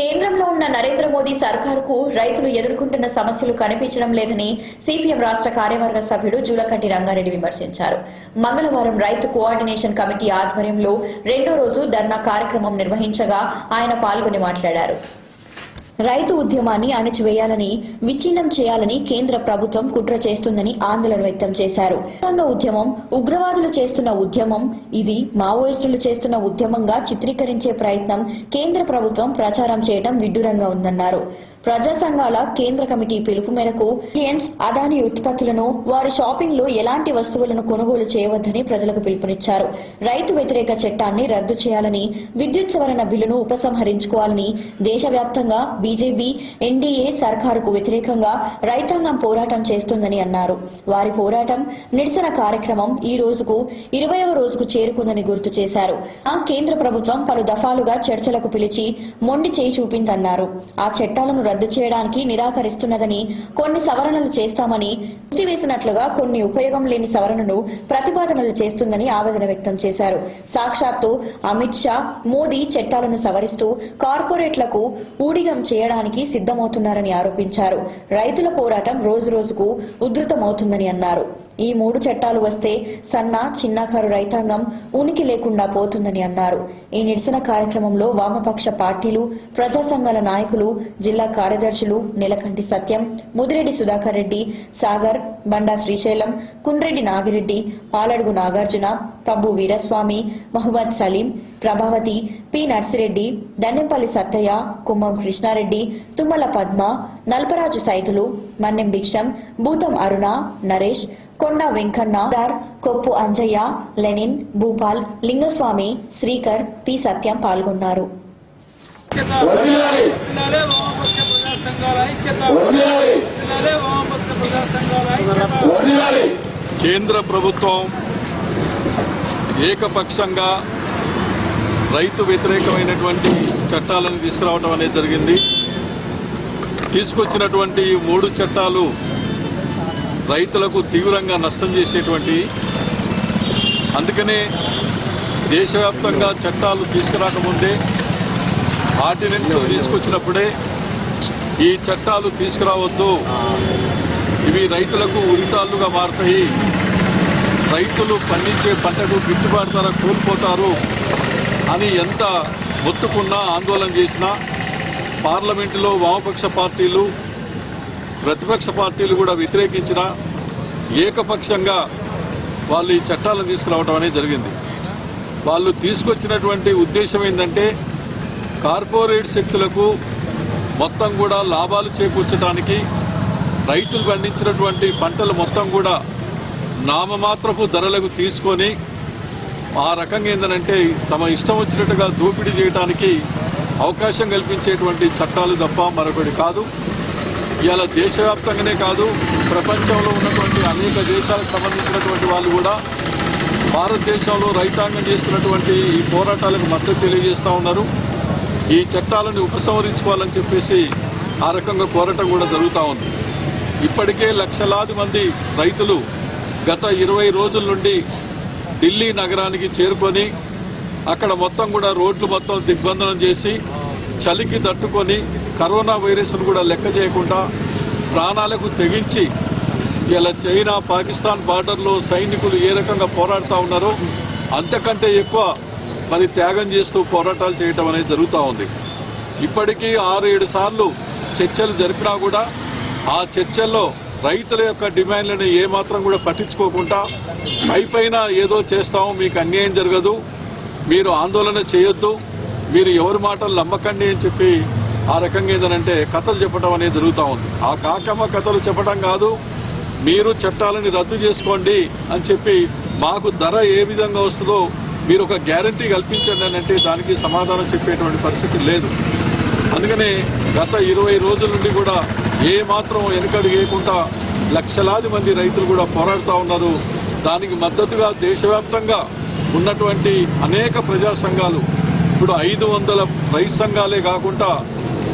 కేంద్రంలో ఉన్న నరేంద్ర మోదీ సర్కారుకు రైతులు ఎదుర్కొంటున్న సమస్యలు కనిపించడం లేదని సిపిఎం రాష్ట్ర కార్యవర్గ సభ్యుడు జూలకంటి రంగారెడ్డి విమర్శించారు. మంగళవారం రైతు కోఆర్డినేషన్ కమిటీ ఆధ్వర్యంలో రెండో రోజు ధర్నా కార్యక్రమం నిర్వహించగా ఆయన పాల్గొని మాట్లాడారు. రైతు ఉద్యమాన్ని అణచివేయాలని విచ్ఛిన్నం చేయాలని కేంద్ర ప్రభుత్వం కుట్ర చేస్తుందని ఆందోళన వ్యక్తం చేశారు. ఉద్యమం ఉగ్రవాదులు చేస్తున్న ఉద్యమం ఇది మావోయిస్టులు చేస్తున్న ఉద్యమంగా చిత్రీకరించే ప్రయత్నం కేంద్ర ప్రభుత్వం ప్రచారం చేయడం విడ్డూరంగా ఉందన్నారు. ప్రజా సంఘాల కేంద్ర కమిటీ పిలుపు మేరకు రిలయన్స్ అదాని ఉత్పత్తులను వారి షాపింగ్లో ఎలాంటి వస్తువులను కొనుగోలు చేయవద్దని ప్రజలకు పిలుపునిచ్చారు. రైతు వ్యతిరేక చట్టాన్ని రద్దు చేయాలని విద్యుత్ సవరణ బిల్లును ఉపసంహరించుకోవాలని దేశవ్యాప్తంగా బీజేపీ ఎన్డీఏ సర్కారుకు వ్యతిరేకంగా రైతాంగం పోరాటం చేస్తుందని అన్నారు. వారి పోరాటం నిరసన కార్యక్రమం ఈ రోజుకు ఇరవయవ రోజుకు చేరుకుందని గుర్తు చేశారు. ఆ కేంద్ర ప్రభుత్వం పలు దఫాలుగా చర్చలకు పిలిచి మొండి చేయి చూపిందన్నారు. ఆ చట్టాలను రద్దు చేయడానికి నిరాకరిస్తున్నదని కొన్ని సవరణలు చేస్తామని వేసినట్లుగా కొన్ని ఉపయోగం లేని సవరణను ప్రతిపాదనలు చేస్తుందని ఆవేదన వ్యక్తం చేశారు. సాక్షాత్తు అమిత్ షా మోదీ చట్టాలను సవరిస్తూ కార్పొరేట్లకు ఊడిగం చేయడానికి సిద్ధమవుతున్నారని ఆరోపించారు. రైతుల పోరాటం రోజు రోజుకు ఉధృతమవుతుందని అన్నారు. ఈ మూడు చట్టాలు వస్తే సన్న చిన్నకారు రైతాంగం ఉనికి లేకుండా పోతుందని అన్నారు. ఈ నిరసన కార్యక్రమంలో వామపక్ష పార్టీలు ప్రజా సంఘాల నాయకులు జిల్లా కార్యదర్శులు Neelakanti Satyam Mudireddy Sudhakar Reddy Sagar Banda Srisailam Kundreddy Nagireddy Paladugu Nagarjuna Pabbu Veeraswamy Mohammad Saleem Prabhavathi P Narsireddy Dandempally Sattaiah Kumbham Krishnareddy Tummala Padma Nalparaju Saitulu Mannem Bhiksham Bhutam Aruna Naresh Konda Venkanna Dar Koppu Anjaiah Lenin Bhupal Lingaswamy Srikar P. Satyam పాల్గొన్నారు. కేంద్ర ప్రభుత్వం ఏకపక్షంగా రైతు వ్యతిరేకమైనటువంటి చట్టాలను తీసుకురావడం అనేది జరిగింది. తీసుకొచ్చినటువంటి మూడు చట్టాలు రైతులకు తీవ్రంగా నష్టం చేసేటువంటి అందుకనే దేశవ్యాప్తంగా చట్టాలు తీసుకురాకముందే ఆర్డినెన్స్ తీసుకొచ్చినప్పుడే ఈ చట్టాలు తీసుకురావద్దు. ఇవి రైతులకు ఉరితాళ్ళుగా మారతాయి. రైతులు పండించే పంటకు గిట్టుబాటు ధర కోల్పోతారు అని ఎంత మొత్తుకున్నా ఆందోళన చేసినా పార్లమెంటులో వామపక్ష పార్టీలు ప్రతిపక్ష పార్టీలు కూడా వ్యతిరేకించిన ఏకపక్షంగా వాళ్ళు ఈ చట్టాలను తీసుకురావడం అనేది జరిగింది. వాళ్ళు తీసుకొచ్చినటువంటి ఉద్దేశం ఏంటంటే కార్పొరేట్ శక్తులకు మొత్తం కూడా లాభాలు చేకూర్చడానికి రైతులు పండించినటువంటి పంటలు మొత్తం కూడా నామమాత్రపు ధరలకు తీసుకొని ఆ రకంగా ఏంటంటే తమ ఇష్టం వచ్చినట్టుగా దోపిడీ చేయడానికి అవకాశం కల్పించేటువంటి చట్టాలు తప్ప మరొకటి కాదు. ఇవాళ దేశవ్యాప్తంగానే కాదు ప్రపంచంలో ఉన్నటువంటి అనేక దేశాలకు సంబంధించినటువంటి వాళ్ళు కూడా భారతదేశంలో రైతాంగం చేస్తున్నటువంటి ఈ పోరాటాలకు మద్దతు తెలియజేస్తూ ఉన్నారు. ఈ చట్టాలను ఉపసంహరించుకోవాలని చెప్పేసి ఆ రకంగా కోరటం కూడా జరుగుతూ ఉంది. ఇప్పటికే లక్షలాది మంది రైతులు గత ఇరవై రోజుల నుండి ఢిల్లీ నగరానికి చేరుకొని అక్కడ మొత్తం కూడా రోడ్లు మొత్తం దిగ్బంధనం చేసి చలికి తట్టుకొని కరోనా వైరస్ను కూడా లెక్క చేయకుండా ప్రాణాలకు తెగించి ఇలా చైనా పాకిస్తాన్ బార్డర్లో సైనికులు ఏ రకంగా పోరాడుతూ ఉన్నారో అంతకంటే ఎక్కువ మరి త్యాగం చేస్తూ పోరాటాలు చేయటం అనేది జరుగుతూ ఉంది. ఇప్పటికీ ఆరు ఏడు సార్లు చర్చలు జరిపినా కూడా ఆ చర్చల్లో రైతుల యొక్క డిమాండ్లను ఏమాత్రం కూడా పట్టించుకోకుండా పైపైన ఏదో చేస్తాము మీకు అన్యాయం జరగదు మీరు ఆందోళన చేయొద్దు మీరు ఎవరి మాటలు నమ్మకండి అని చెప్పి ఆ రకంగా ఏంటంటే కథలు చెప్పడం అనేది జరుగుతూ ఉంది. ఆ కాకమ్మ కథలు చెప్పడం కాదు మీరు చట్టాలని రద్దు చేసుకోండి అని చెప్పి మాకు ధర ఏ విధంగా వస్తుందో మీరు ఒక గ్యారంటీ కల్పించండి అని అంటే దానికి సమాధానం చెప్పేటువంటి పరిస్థితి లేదు. అందుకనే గత ఇరవై రోజుల నుండి కూడా ఏ మాత్రం వేయకుండా లక్షలాది మంది రైతులు కూడా పోరాడుతూ ఉన్నారు. దానికి మద్దతుగా దేశవ్యాప్తంగా ఉన్నటువంటి అనేక ప్రజా సంఘాలు ఇప్పుడు ఐదు వందల రైతు సంఘాలే కాకుండా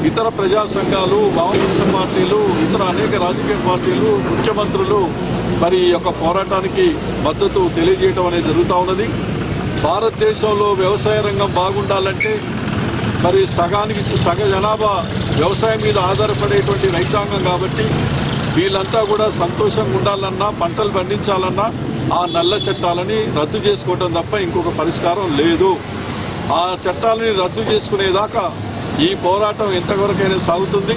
ఇతర ప్రజా సంఘాలు వామపక్ష పార్టీలు ఇతర అనేక రాజకీయ పార్టీలు ముఖ్యమంత్రులు మరి ఈ యొక్క పోరాటానికి మద్దతు తెలియజేయడం అనేది జరుగుతూ ఉన్నది. భారతదేశంలో వ్యవసాయ రంగం బాగుండాలంటే మరి సగానికి సగ జనాభా వ్యవసాయం మీద ఆధారపడేటువంటి రైతాంగం కాబట్టి వీళ్ళంతా కూడా సంతోషంగా ఉండాలన్నా పంటలు పండించాలన్నా ఆ నల్ల చట్టాలని రద్దు చేసుకోవడం తప్ప ఇంకొక పరిష్కారం లేదు. ఆ చట్టాలని రద్దు చేసుకునేదాకా ఈ పోరాటం ఎంతవరకైనా సాగుతుంది.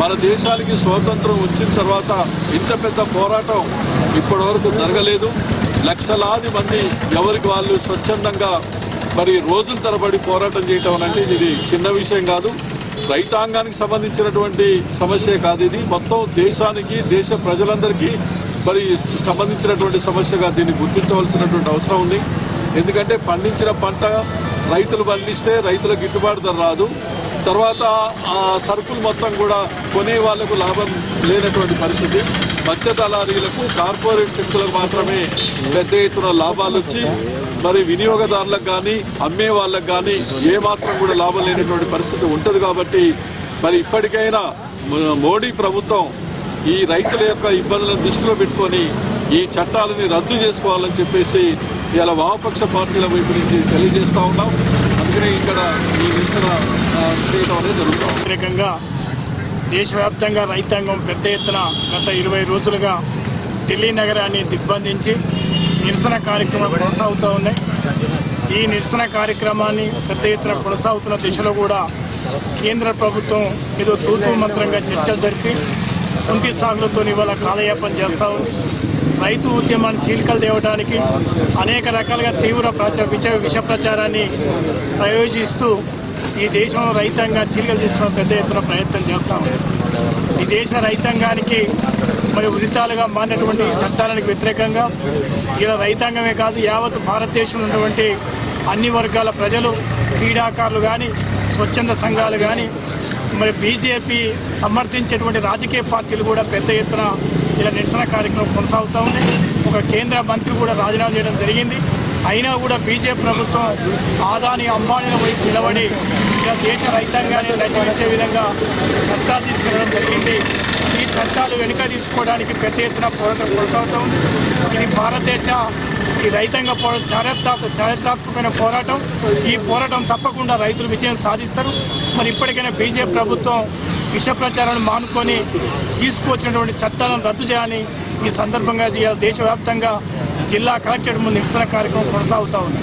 మన దేశానికి స్వాతంత్రం వచ్చిన తర్వాత ఇంత పెద్ద పోరాటం ఇప్పటివరకు జరగలేదు. లక్షలాది మంది ఎవరికి వాళ్ళు స్వచ్ఛందంగా మరి రోజుల తరబడి పోరాటం చేయటం అంటే ఇది చిన్న విషయం కాదు. రైతాంగానికి సంబంధించినటువంటి సమస్య కాదు ఇది. మొత్తం దేశానికి దేశ ప్రజలందరికీ మరి సంబంధించినటువంటి సమస్యగా దీన్ని గుర్తించవలసినటువంటి అవసరం ఉంది. ఎందుకంటే పండించిన పంట రైతులు పండిస్తే రైతుల గిట్టుబాటు ధర రాదు. తర్వాత ఆ సరుకులు మొత్తం కూడా కొనే వాళ్ళకు లాభం లేనటువంటి పరిస్థితి. మత్స్య దళారీలకు కార్పొరేట్ శక్తులకు మాత్రమే పెద్ద ఎత్తున లాభాలు వచ్చి మరి వినియోగదారులకు కానీ అమ్మే వాళ్ళకు కానీ ఏమాత్రం కూడా లాభం లేనటువంటి పరిస్థితి ఉంటుంది కాబట్టి మరి ఇప్పటికైనా మోడీ ప్రభుత్వం ఈ రైతుల యొక్క ఇబ్బందులను దృష్టిలో పెట్టుకొని ఈ చట్టాలని రద్దు చేసుకోవాలని చెప్పేసి ఇలా వామపక్ష పార్టీల వైపు నుంచి తెలియజేస్తూ ఉన్నాం. అందుకనే ఇక్కడ ఈ నిరసన చేయడం అనేది జరుగుతుంది వ్యతిరేకంగా దేశవ్యాప్తంగా రైతాంగం పెద్ద ఎత్తున గత ఇరవై రోజులుగా ఢిల్లీ నగరాన్ని దిగ్బంధించి నిరసన కార్యక్రమాలు కొనసాగుతూ ఉన్నాయి. ఈ నిరసన కార్యక్రమాన్ని పెద్ద ఎత్తున కొనసాగుతున్న దిశలో కూడా కేంద్ర ప్రభుత్వం ఏదో తూతూ మంత్రంగా చర్చలు జరిపి కుంటి సాగులతో ఇవాళ కాలయాపన చేస్తూ ఉంది. రైతు ఉద్యమాన్ని చీలికలు తేవడానికి అనేక రకాలుగా తీవ్ర ప్రచార విష విష ప్రచారాన్ని ప్రయోజిస్తూ ఈ దేశంలో రైతాంగా చీలికలు తీసుకున్న పెద్ద ఎత్తున ప్రయత్నం చేస్తాం ఈ దేశ రైతాంగానికి మరి ఉరితాలుగా మారినటువంటి చట్టాలకు వ్యతిరేకంగా ఇలా రైతాంగమే కాదు యావత్ భారతదేశంలో ఉన్నటువంటి అన్ని వర్గాల ప్రజలు క్రీడాకారులు కానీ స్వచ్ఛంద సంఘాలు కానీ మరి బీజేపీ సమర్థించేటువంటి రాజకీయ పార్టీలు కూడా పెద్ద ఎత్తున ఇలా నిరసన కార్యక్రమం కొనసాగుతూ ఉంది. ఒక కేంద్ర మంత్రి కూడా రాజీనామా చేయడం జరిగింది. అయినా కూడా బీజేపీ ప్రభుత్వం ఆదాని అంబానీల వైపు నిలబడి ఇలా దేశ రైతాంగాన్ని నటించే విధంగా చట్టాలు తీసుకెళ్ళడం జరిగింది. ఈ చట్టాలు వెనుక తీసుకోవడానికి పెద్ద ఎత్తున పోరాటం కొనసాగుతూ ఉంది. ఇది భారతదేశ ఈ రైతాంగ పోరాటం చారిత్రాత్మక చారిత్రాత్మకమైన పోరాటం. ఈ పోరాటం తప్పకుండా రైతులు విజయం సాధిస్తారు. మరి ఇప్పటికైనా బీజేపీ ప్రభుత్వం విష ప్రచారాన్ని మానుకొని తీసుకువచ్చినటువంటి చట్టాలను రద్దు చేయాలని ఈ సందర్భంగా ఇవాళ దేశవ్యాప్తంగా జిల్లా కలెక్టరేట్ ముందు నిరసన కార్యక్రమం కొనసాగుతూ ఉంది.